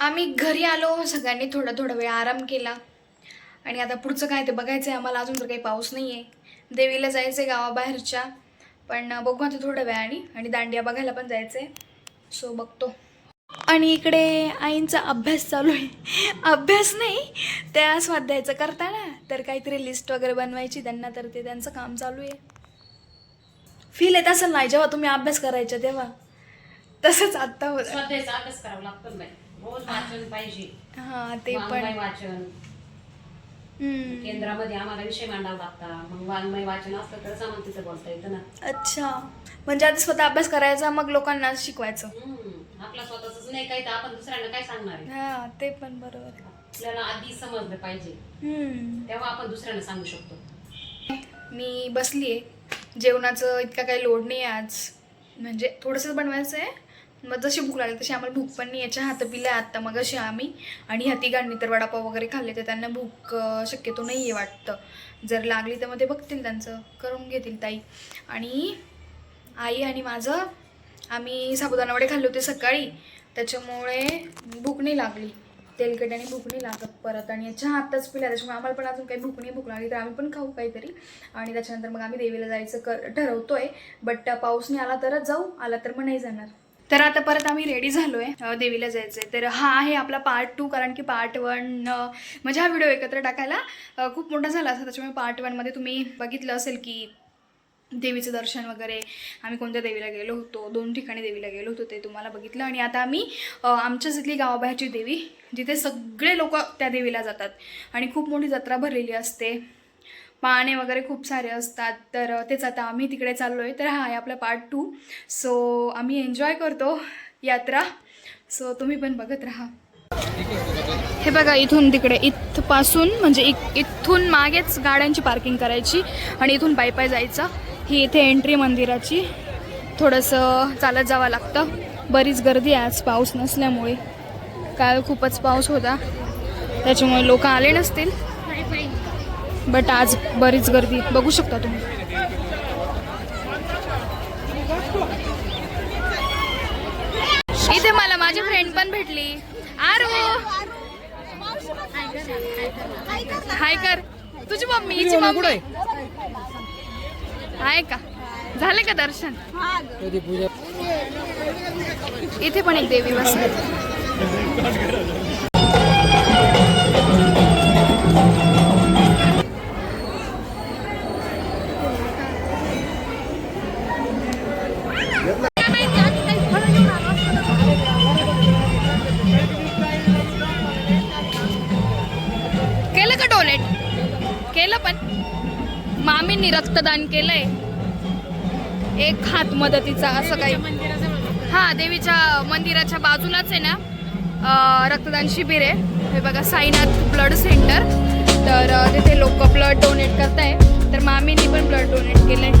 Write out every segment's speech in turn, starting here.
आम्ही घरी आलो सगळ्यांनी थोडा थोडा वेळ आराम केला. आणि आता पुढचं काय ते बघायचं आहे आम्हाला अजून तर काही पाऊस नाही आहे देवीला जायचं आहे गावाबाहेरच्या पण बघू आता थोड्या वेळाने आणि दांडिया बघायला पण जायचं आहे सो बघतो. आणि इकडे आईंचा अभ्यास चालू आहे. अभ्यास नाही त्या स्वाध्यायचं करताना तर काहीतरी लिस्ट वगैरे बनवायची त्यांना तर ते त्यांचं काम चालू आहे. फील येत असेल नाही जेव्हा तुम्ही अभ्यास करायचा तेव्हा. तसंच आत्ता होत. स्वतःचा अभ्यास करावा लागतो बाई. रोज वाचन पाहिजे. हां ते पण. वाङ्मय वाचन. हम्म. केंद्रामध्ये आम्हाला विषय मांडावा लागतात मग वाङ्मय वाचन असलं तर समानतेचं बोलता येतं ना. अच्छा. म्हणजे आधी स्वतः अभ्यास करायचा मग लोकांना शिकवायचं. हम्म. आपला स्वतःच नाही काही तर आपण दुसऱ्यांना काय सांगणार आहे? हा ते पण बरोबर. आहे. आपल्याला आधी समजलं पाहिजे. हम्म. तेव्हा आपण दुसऱ्यांना सांगू शकतो. मी बसली आहे जेवणाचं इतका काही लोड नाही आज. म्हणजे थोडंसं बनवायचं आहे मग जशी भूक लागली तशी आम्हाला भूक पण नाही. याच्या हात पिल्या आत्ता मग अशी आम्ही. आणि ह्या तिघांनी तर वडापाव वगैरे खाल्ले तर त्यांना भूक शक्यतो नाही आहे वाटतं. जर लागली तर मग ते बघतील त्यांचं. करून घेतील ताई. आणि आई आणि माझं आम्ही साबुदाणा वडे खाल्ले होते सकाळी. त्याच्यामुळे भूक नाही लागली. तेलकट आणि भूक नाही लागत परत. आणि चहा आत्ताच पिला त्याच्यामुळे आम्हाला पण अजून काही भूक नाही भूक लागली तर आम्ही पण खाऊ काहीतरी. आणि त्याच्यानंतर मग आम्ही देवीला जायचं कर ठरवतोय. बट पाऊस नाही आला तरच जाऊ. आला तर मग नाही जाणार. तर आता परत आम्ही रेडी झालो आहे देवीला जायचं आहे तर हा आहे आपला पार्ट टू कारण की पार्ट वन म्हणजे हा व्हिडिओ एकत्र टाकायला खूप मोठा झाला असा त्याच्यामुळे पार्ट वनमध्ये तुम्ही बघितलं असेल की देवीचं दर्शन वगैरे आम्ही कोणत्या देवीला गेलो होतो दोन ठिकाणी देवीला गेलो होतो ते तुम्हाला बघितलं. आणि आता आम्ही आमच्याच इथली गावाबाहेरची देवी जिथे सगळे लोक त्या देवीला जातात. आणि खूप मोठी जत्रा भरलेली असते. पाने वगैरे खूप सारे असतात. तर तेच आता आम्ही तिकडे चाललो आहे तर हा आहे आपला पार्ट टू सो आम्ही एन्जॉय करतो यात्रा. सो तुम्ही पण बघत राहा. हे बघा इथून तिकडे इथपासून म्हणजे इ- इथून मागेच गाड्यांची पार्किंग करायची आणि इथून बायपाय जायचं. ही इथे एंट्री मंदिराची. थोडंसं चालत जावं लागतं. बरीच गर्दी आहे आज पाऊस नसल्यामुळे. काल खूपच पाऊस होता. त्याच्यामुळे लोक आले नसतील. बट आज बरीच गर्दी. बघू शकता तुम्ही. इथे मला माझी फ्रेंड पण भेटली. आरो. हाय कर. तुझी मम्मी हिची मम्मी. आहे? का? झाले का दर्शन? इथे पण एक देवी बसली. का डोनेट? केलं पण. मामींनी रक्तदान केलंय. एक हात मदतीचा असं काही. हा देवीच्या मंदिराच्या बाजूलाच आहे ना रक्तदान शिबिर आहे. हे बघा साईनाथ ब्लड सेंटर. तर तिथे लोक ब्लड डोनेट करताय. तर मामींनी पण ब्लड डोनेट केलंय.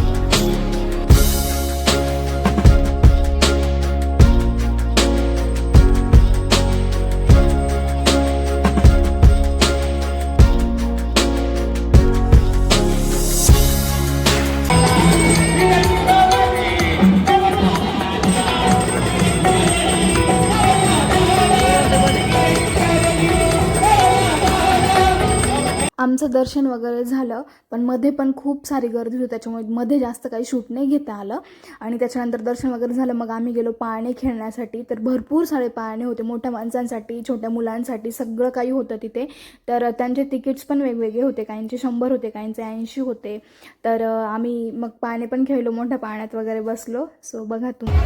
आमचं दर्शन वगैरे झालं पण मध्ये पण खूप सारी गर्दी होती त्याच्यामुळे मध्ये जास्त काही शूट नाही घेता आलं. आणि त्याच्यानंतर दर्शन वगैरे झालं मग आम्ही गेलो पाळणे खेळण्यासाठी. तर भरपूर सारे पाळणे होते मोठ्या माणसांसाठी छोट्या मुलांसाठी सगळं काही होतं तिथे. तर त्यांचे तिकीट्स पण वेगवेगळे होते काहींचे शंभर होते काहींचे ऐंशी होते. तर आम्ही मग पाळणे पण खेळलो मोठ्या पाण्यात वगैरे बसलो. सो बघा तुम्ही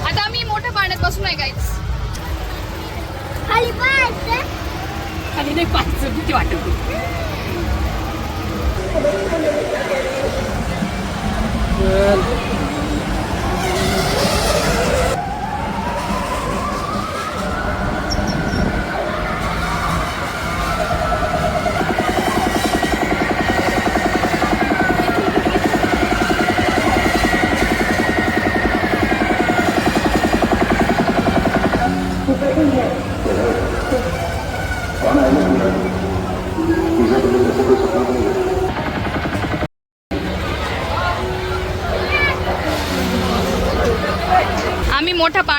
आता आम्ही मोठ्या पाण्यात बसून आहे काहीच खाली नाही पाहायचं भीती वाटत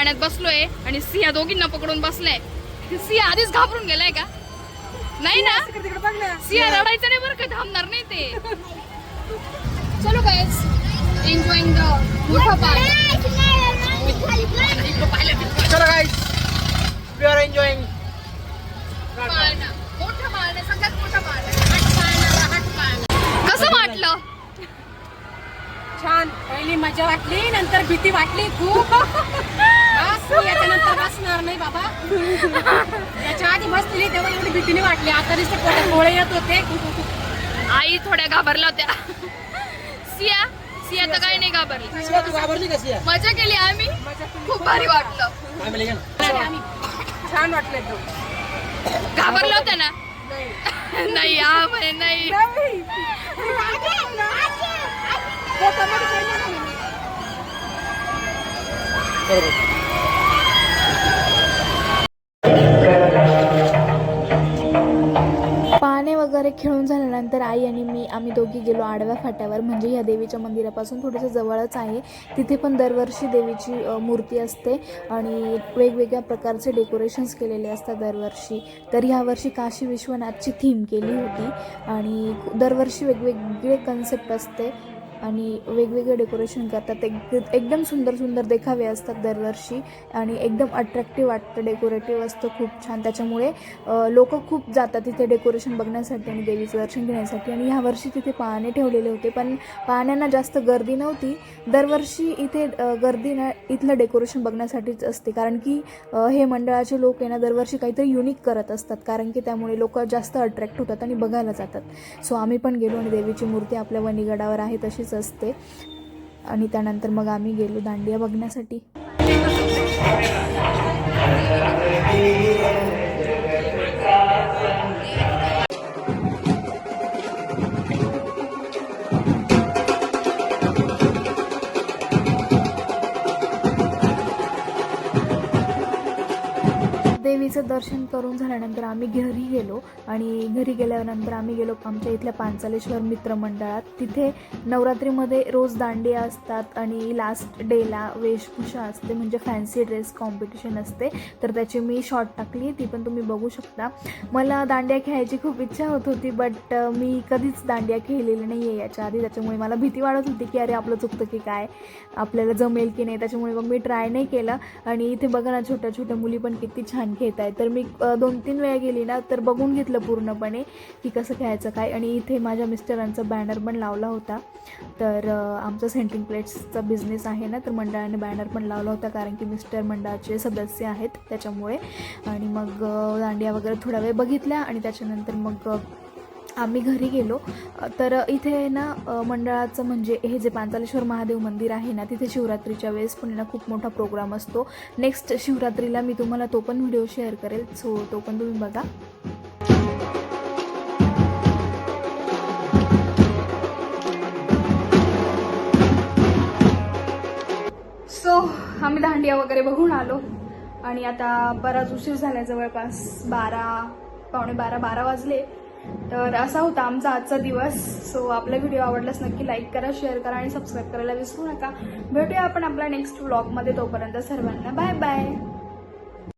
पाण्यात बसलोय आणि सिया दोघींना पकडून बसलाय. सिया आधीच घाबरून गेलाय का? नाही ना? सिया रडायचं नाही बरं का थांबणार नाही ते. चलो गाइस एन्जॉईंग द मोठा पाणी चला गाईस वी आर एन्जॉईंग. मोठं सगळ्यात मोठं. कसं वाटलं? छान. पहिली मजा वाटली नंतर भीती वाटली खूप. बस, मी याच्यानंतर बसणार नाही बाबा. याच्या आधी बसलेली तेव्हा एवढी भीती नाही वाटली. आता नुसते पोटात गोळे येत होते. आई थोड्या घाबरल्या होत्या. सिया सिया तर काही नाही घाबरली. घाबरली मजा केली आम्ही. खूप भारी वाटलं. छान वाटलं एकदम. घाबरल्या होत्या ना? नाही. म्हणे नाही. पाने वगैरे खेळून झाल्यानंतर आई आणि मी आम्ही दोघी गेलो आडव्या फाट्यावर. म्हणजे या देवीच्या मंदिरापासून थोडंसं जवळच आहे. तिथे पण दरवर्षी देवीची मूर्ती असते आणि वेगवेगळ्या प्रकारचे डेकोरेशन्स केलेले असतात दरवर्षी. तर ह्यावर्षी काशी विश्वनाथची थीम केली होती आणि दरवर्षी वेगवेगळे कन्सेप्ट असते. आणि वेगवेगळे डेकोरेशन करतात. एक एकदम सुंदर सुंदर देखावे असतात दरवर्षी. आणि एकदम अट्रॅक्टिव्ह वाटतं. डेकोरेटिव्ह असतं खूप छान. त्याच्यामुळे लोक खूप जातात तिथे डेकोरेशन बघण्यासाठी आणि देवीचं दर्शन घेण्यासाठी. आणि ह्या वर्षी तिथे पाहणे ठेवलेले होते. पण पाहण्यांना जास्त गर्दी नव्हती. दरवर्षी इथे गर्दी ना इथलं डेकोरेशन बघण्यासाठीच असते. कारण की हे मंडळाचे लोक आहे ना दरवर्षी काहीतरी युनिक करत असतात. कारण की त्यामुळे लोक जास्त अट्रॅक्ट होतात आणि बघायला जातात. सो आम्ही पण गेलो आणि देवीची मूर्ती आपल्या वणीगडावर आहे तशीच असते. आणि त्यानंतर मग आम्ही गेलो दांडिया बघण्यासाठी. देवीचं दर्शन करून झाल्यानंतर आम्ही घरी गेलो आणि घरी गेल्यानंतर आम्ही गेलो आमच्या इथल्या पांचालेश्वर मित्रमंडळात तिथे नवरात्रीमध्ये रोज दांडिया असतात आणि लास्ट डेला वेशभूषा असते म्हणजे फॅन्सी ड्रेस कॉम्पिटिशन असते. तर त्याची मी शॉर्ट टाकली ती पण तुम्ही बघू शकता. मला दांडिया खेळायची खूप इच्छा होत होती बट मी कधीच दांडिया खेळलेली नाही आहे याच्या आधी. त्याच्यामुळे मला भीती वाढत होती की अरे आपलं चुकतं की काय? आपल्याला जमेल की नाही? त्याच्यामुळे मग मी ट्राय नाही केलं. आणि इथे बघा ना छोट्या छोट्या मुली पण किती छान खेळत आहेत तर मी दोन तीन वेळा गेली ना तर बघून घेतलं पूर्णपणे की कसं खेळायचं काय. आणि इथे माझ्या मिस्टरांचा बॅनर पण लावला होता. तर आमचा सेंट्रिंग प्लेट्सचा बिझनेस आहे ना तर मंडळाने बॅनर पण लावला होता कारण की मिस्टर मंडळाचे सदस्य आहेत त्याच्यामुळे. आणि मग दांडिया वगैरे थोडा वेळ बघितल्या आणि त्याच्यानंतर मग आम्ही घरी गेलो. तर इथे ना मंडळाचं म्हणजे हे जे पांचालेश्वर महादेव मंदिर आहे ना तिथे शिवरात्रीच्या वेळेस पण ना खूप मोठा प्रोग्राम असतो. नेक्स्ट शिवरात्रीला मी तुम्हाला तो पण व्हिडिओ शेअर करेल. सो तो पण तुम्ही बघा. सो आम्ही दांडिया वगैरे बघून आलो. आणि आता बराच उशीर झाला जवळपास बारा पावणे बारा बारा वाजले. तर असा होता आमचा आजचा दिवस. सो आपला व्हिडिओ आवडलाच नक्की लाईक करा शेअर करा आणि सबस्क्राईब करायला विसरू नका. भेटूया आपण आपल्या नेक्स्ट व्लॉगमध्ये तोपर्यंत सर्वांना बाय बाय